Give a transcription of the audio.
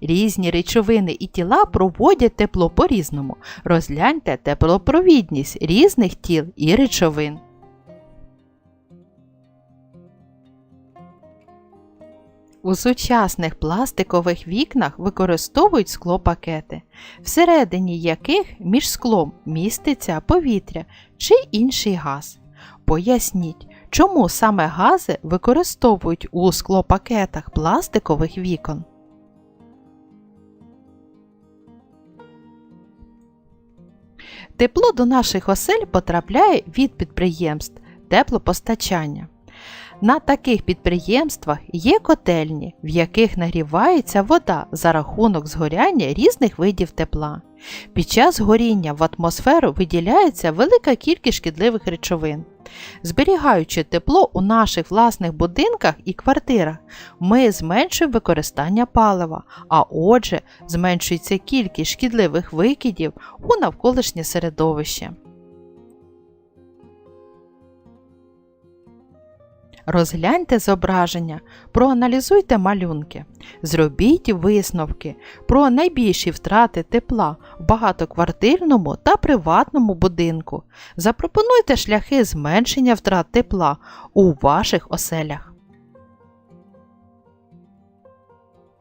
Різні речовини і тіла проводять тепло по-різному. Розгляньте теплопровідність різних тіл і речовин. У сучасних пластикових вікнах використовують склопакети, всередині яких між склом міститься повітря чи інший газ. Поясніть, чому саме гази використовують у склопакетах пластикових вікон? Тепло до наших осель потрапляє від підприємств теплопостачання. На таких підприємствах є котельні, в яких нагрівається вода за рахунок згоряння різних видів тепла. Під час горіння в атмосферу виділяється велика кількість шкідливих речовин. Зберігаючи тепло у наших власних будинках і квартирах, ми зменшуємо використання палива, а отже, зменшується кількість шкідливих викидів у навколишнє середовище. Розгляньте зображення, проаналізуйте малюнки, зробіть висновки про найбільші втрати тепла в багатоквартирному та приватному будинку. Запропонуйте шляхи зменшення втрат тепла у ваших оселях.